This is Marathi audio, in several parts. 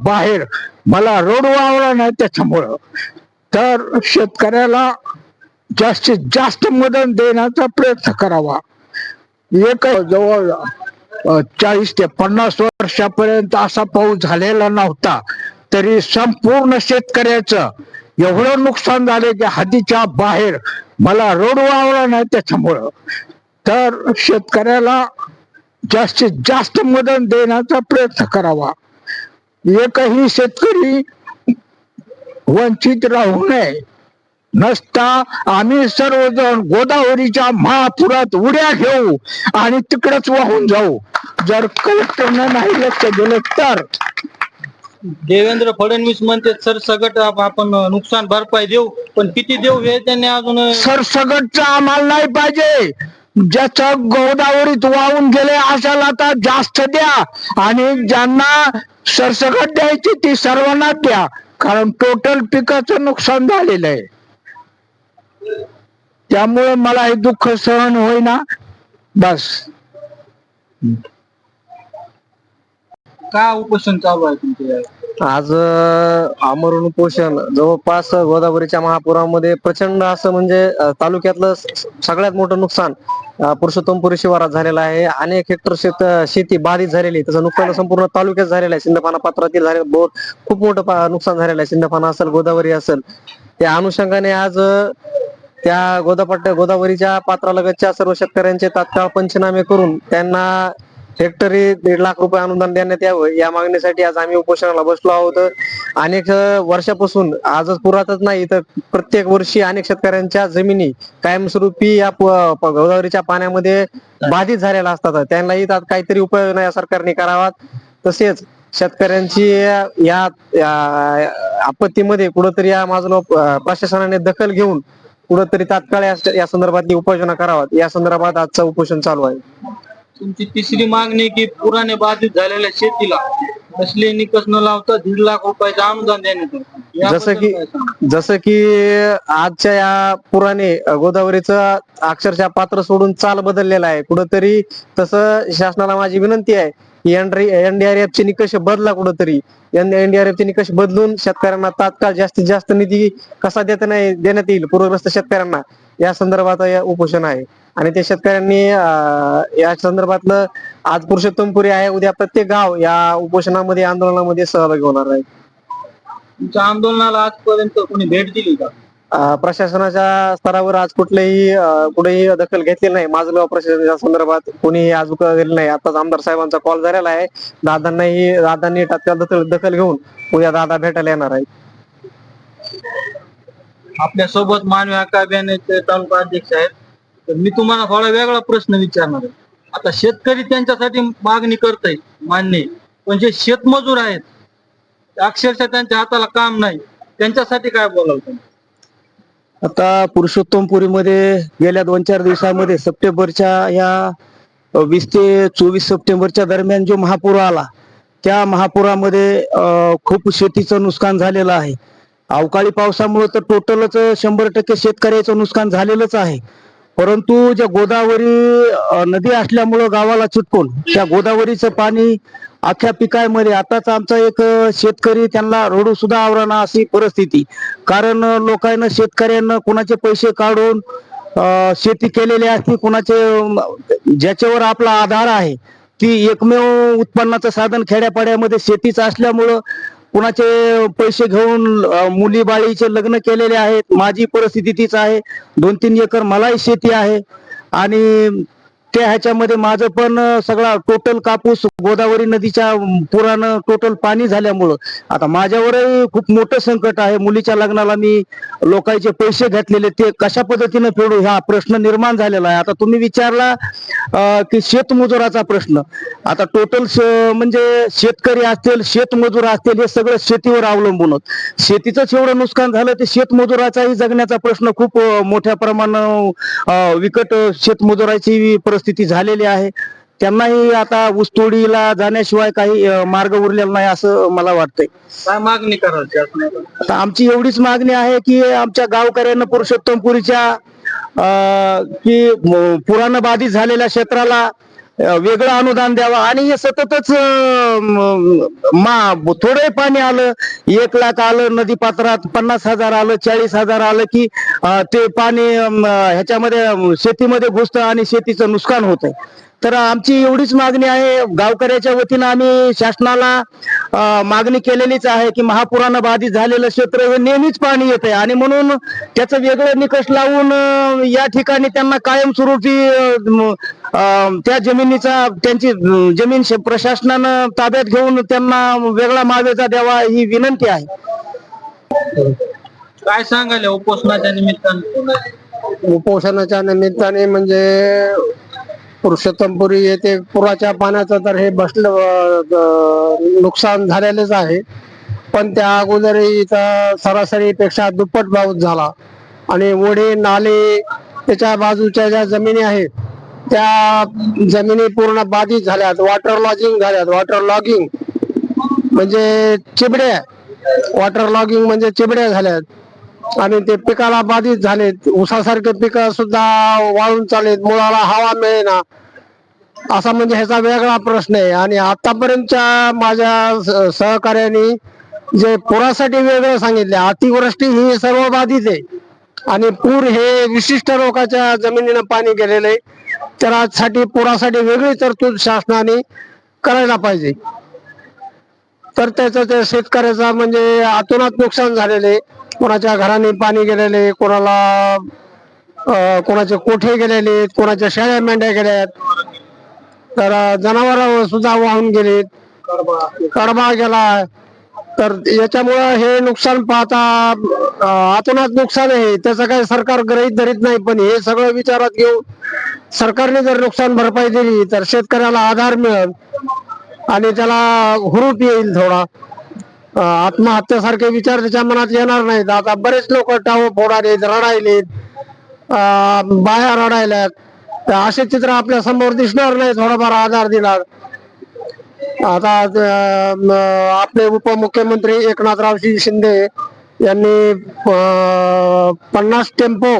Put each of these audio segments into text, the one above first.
बाहेर. मला रोड वावला नाही त्याच्यामुळं. तर शेतकऱ्याला जास्तीत जास्त मदत देण्याचा प्रयत्न करावा. एक जवळ चाळीस ते पन्नास वर्षापर्यंत असा पाऊस झालेला नव्हता. तरी संपूर्ण शेतकऱ्याचं एवढं नुकसान झालं की हद्दीच्या बाहेर मला रोड वावला नाही त्याच्यामुळं. तर शेतकऱ्याला जास्तीत जास्त मदत देण्याचा प्रयत्न करावा. एकही शेतकरी वंचित राहू नये. नसता आम्ही सर्वजण गोदावरीच्या महापुरात उड्या घेऊ आणि तिकडेच वाहून जाऊ. जर कलेक्टरनं नाही लक्ष दिलं तर. देवेंद्र फडणवीस म्हणते सर सगट आपण नुकसान भरपाई देऊ पण किती देऊ हे त्यांनी अजून सरसगटचं आम्हाला नाही पाहिजे. ज्याचं गोदावरीत वाहून गेले अशाला आता जास्त द्या. आणि ज्यांना सरसकट द्यायची ती सर्वांना द्या. कारण टोटल पिकाचं नुकसान झालेलं आहे. त्यामुळे मला हे दुःख सहन होईना. बस. का उपोषण चालू आहे तुमच्या आज अमरुण आमरण जवळपास गोदावरीच्या महापुरामध्ये प्रचंड असं म्हणजे तालुक्यातलं सगळ्यात मोठं नुकसान पुरुषोत्तमपुरी शिवारात झालेलं आहे. अनेक हेक्टर शेत शेती बाधित झालेली आहे. त्याचं नुकसान संपूर्ण तालुक्यात झालेलं आहे. सिंदफाना पात्रातील झाले बोर खूप मोठं नुकसान झालेलं आहे. सिंदफाना असेल गोदावरी असेल. त्या अनुषंगाने आज त्या गोदापट्ट्या गोदावरीच्या पात्रालगतच्या सर्व शेतकऱ्यांचे तात्काळ पंचनामे करून त्यांना हेक्टरी दीड लाख रुपये अनुदान देण्यात यावं. या मागणीसाठी आज आम्ही उपोषणाला बसलो आहोत. अनेक वर्षापासून आजच पुरातच नाही तर प्रत्येक वर्षी अनेक शेतकऱ्यांच्या जमिनी कायमस्वरूपी या गोदावरीच्या पाण्यामध्ये बाधित झालेल्या असतात. त्यांनाही त्यात काहीतरी उपाययोजना या सरकारने कराव्यात तसेच शेतकऱ्यांची या आपत्तीमध्ये कुठंतरी या माझं प्रशासनाने दखल घेऊन कुठंतरी तात्काळ या- या संदर्भातली उपाययोजना कराव्यात या संदर्भात आजचं उपोषण चालू आहे. तुमची तिसरी मागणी की पुराने बाधित झालेल्या शेतीला कसले निकष न लावता दीड लाख रुपयाचं अनुदान देण्यात येतं. याबद्दल जसं की काय सांगाल? जसं की आजच्या या पुराने अगोदावरीचं अक्षरशः पात्र सोडून चाल बदललेला आहे कुठंतरी तसं शासनाला माझी विनंती आहे की एनडीआरएफ चे निकष बदला कुठंतरी एनडीआरएफ चे निकष बदलून शेतकऱ्यांना तात्काळ जास्तीत जास्त निधी कसा देता नाही देण्यात येईल पूरग्रस्त शेतकऱ्यांना या संदर्भात या उपोषण आहे आणि ते शेतकऱ्यांनी या संदर्भातलं आज पुरुषोत्तमपुरी आहे उद्या प्रत्येक गाव या उपोषणामध्ये आंदोलनामध्ये सहभागी होणार आहे. तुमच्या आंदोलनाला आजपर्यंत कोणी भेट दिली का? प्रशासनाच्या स्तरावर आज कुठलेही कुठेही दखल घेतलेली नाही. माझं प्रशासनाच्या संदर्भात कोणीही आज गेलं नाही. आताच आमदार साहेबांचा कॉल झालेला आहे. दादांनाही दादांनी तात्काळ दखल दखल घेऊन उद्या दादा भेटायला येणार आहे आपल्यासोबत मानवी अभियानाचे तालुका अध्यक्ष आहेत. तर मी तुम्हाला थोडा वेगळा प्रश्न विचारणार आहे. आता शेतकरी त्यांच्यासाठी मागणी करताय मान्य पण जे शेतमजूर आहेत अक्षरशः त्यांच्या हाताला काम नाही. त्यांच्यासाठी काय बोलावं आता पुरुषोत्तमपुरीमध्ये गेल्या दोन चार दिवसामध्ये सप्टेंबरच्या या वीस ते चोवीस सप्टेंबरच्या दरम्यान जो महापूर आला त्या महापुरामध्ये खूप शेतीचं नुकसान झालेलं आहे. अवकाळी पावसामुळे तर टोटलच शंभर टक्के शेतकऱ्याचं नुकसान झालेलंच आहे. परंतु ज्या गोदावरी नदी असल्यामुळं गावाला चिटकून त्या गोदावरीचं पाणी अख्ख्या पिकायमध्ये आताच आमचा एक शेतकरी त्यांना रोडू सुद्धा आवराना अशी परिस्थिती. कारण लोकांना शेतकऱ्यांना कुणाचे पैसे काढून शेती केलेली असते कुणाचे ज्याच्यावर आपला आधार आहे ती एकमेव उत्पन्नाचं साधन खेड्यापाड्यामध्ये शेतीच असल्यामुळं कुणाचे पैसे घेऊन मुली बाळीचे लग्न केलेले आहेत माझी परिस्थिती तीच आहे. दोन तीन एकर मलाही शेती आहे. आणि त्या ह्याच्यामध्ये माझं पण सगळा टोटल कापूस गोदावरी नदीच्या पुरानं टोटल पाणी झाल्यामुळं. आता माझ्यावरही खूप मोठं संकट आहे. मुलीच्या लग्नाला मी लोकांचे पैसे घेतलेले ते कशा पद्धतीने फेडू हा प्रश्न निर्माण झालेला आहे. आता तुम्ही विचारला की शेतमजुराचा प्रश्न. आता टोटल म्हणजे शेतकरी असतील शेतमजूर असतील हे सगळं शेतीवर अवलंबून होत. शेतीचंच एवढं नुकसान झालं ते शेतमजुराचाही जगण्याचा प्रश्न खूप मोठ्या प्रमाणात विकट अ, शेतमजुराची परिस्थिती झालेली आहे. त्यांनाही आता ऊसतोडीला जाण्याशिवाय काही मार्ग उरलेला नाही असं मला वाटतंय. काय मागणी आता आमची एवढीच मागणी आहे की आमच्या गावकऱ्यांना पुरुषोत्तमपुरीच्या की पुरानं बाधित झालेल्या क्षेत्राला वेगळं अनुदान द्यावं. आणि हे सततच म- थोडं पाणी आलं एक लाख आलं नदी पात्रात पन्नास हजार आलं चाळीस हजार आलं की ते पाणी ह्याच्यामध्ये शेतीमध्ये घुसतं आणि शेतीचं नुकसान होतंय. तर आमची एवढीच मागणी आहे. गावकऱ्याच्या वतीनं आम्ही शासनाला मागणी केलेलीच आहे की महापुरानं बाधित झालेलं क्षेत्र हे नेहमीच पाणी येत आहे आणि म्हणून त्याचं वेगळं निकष लावून या ठिकाणी त्यांना कायमस्वरूपी त्या जमिनीचा त्यांची जमीन प्रशासनानं ताब्यात घेऊन त्यांना वेगळा मावेजा द्यावा ही विनंती आहे. काय सांगाल उपोषणाच्या निमित्ताने? उपोषणाच्या निमित्ताने म्हणजे पुरुषोत्तमपुरी येथे पुराच्या पाण्याचं तर हे बसलं नुकसान झालेलेच आहे. पण त्या अगोदरही इथं सरासरीपेक्षा दुप्पट पाऊस झाला. आणि ओढे नाले त्याच्या बाजूच्या ज्या जमिनी आहेत त्या जमिनी पूर्ण बाधित झाल्यात वॉटर लॉजिंग झाल्यात. वॉटर लॉगिंग म्हणजे चिबड्या. वॉटर लॉगिंग म्हणजे चिबड्या झाल्यात. आणि ते पिकाला बाधित झालेत. ऊसासारखे पिक सुद्धा वाळून चालेत मुळाला हवा मिळेना. असा म्हणजे ह्याचा वेगळा प्रश्न आहे. आणि आतापर्यंतच्या माझ्या स- सहकार्याने जे पुरासाठी वेगळं सांगितले अतिवृष्टी ही सर्व बाधित आहे. आणि पूर हे विशिष्ट रोगाच्या जमिनीनं पाणी गेलेलं आहे. त्यासाठी पुरासाठी वेगळी तरतूद शासनाने करायला पाहिजे. तर त्याचं ते शेतकऱ्याचा म्हणजे आतोनात नुकसान झालेले कोणाच्या घराने पाणी गेलेले कोणाला कोणाचे कोठे गेलेले कोणाच्या शेळ्या मेंढ्या गेल्यात. तर जनावर सुद्धा वाहून गेलेत. कडबा गेला. तर याच्यामुळं हे नुकसान पाहता अं, आतोनात नुकसान आहे. त्याचं काही सरकार गृहीत धरीत नाही पण हे सगळं विचारात घेऊन सरकारने जर नुकसान भरपाई दिली तर शेतकऱ्याला आधार मिळेल आणि त्याला हुरूप येईल थोडा. आत्महत्यासारखे विचार त्याच्या मनात येणार नाहीत. आता बरेच लोक टाव फोडालेत रडायलेत अं, बाया रडायल्यात असे चित्र आपल्यासमोर दिसणार नाही थोडाफार आधार दिला आता आपले उपमुख्यमंत्री एकनाथरावजी शिंदे यांनी पन्नास टेम्पो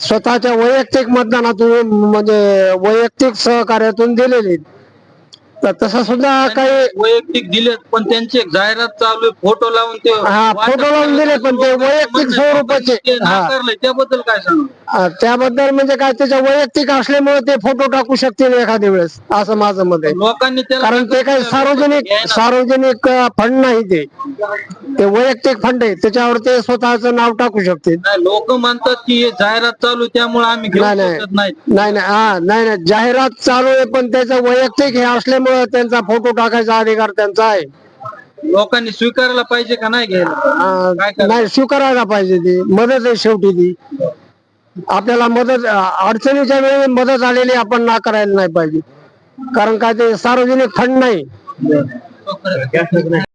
स्वतःच्या वैयक्तिक मतदानातून म्हणजे वैयक्तिक सहकार्यातून दिलेले तर तसं सुद्धा काही वैयक्तिक दिलेत पण त्यांची एक जाहिरात चालू आहे फोटो लावून ते हा, फोटो लावून दिले, पण ते वैयक्तिक स्वरूपाचे. ते हा. नाकारलंय त्याबद्दल काय सांगू त्याबद्दल म्हणजे काय त्याच्या वैयक्तिक असल्यामुळे ते फोटो टाकू शकतील एखाद्या वेळेस असं माझं मत आहे. लोकांनी त्याला कारण ते काही सार्वजनिक सार्वजनिक फंड नाही ते. ते वैयक्तिक फंड आहे त्याच्यावर ते स्वतःच नाव टाकू शकतील. नाही लोक म्हणतात की हे जाहिरात चालू त्यामुळे आम्ही घेऊ नाही नाही. शकत नाही. नाही नाही हा नाही नाही. जाहिरात चालू आहे पण त्याचं वैयक्तिक हे असल्यामुळे त्यांचा फोटो टाकायचा अधिकार त्यांचा आहे. लोकांनी स्वीकारायला पाहिजे का नाही घ्यायला? अं, काय करायचं? नाही स्वीकारायला पाहिजे ती. मदत आहे शेवटी ती. आपल्याला मदत अडचणीच्या वेळी मदत आलेली आपण ना करायला नाही पाहिजे. कारण काय ते सार्वजनिक फंड नाही. हो,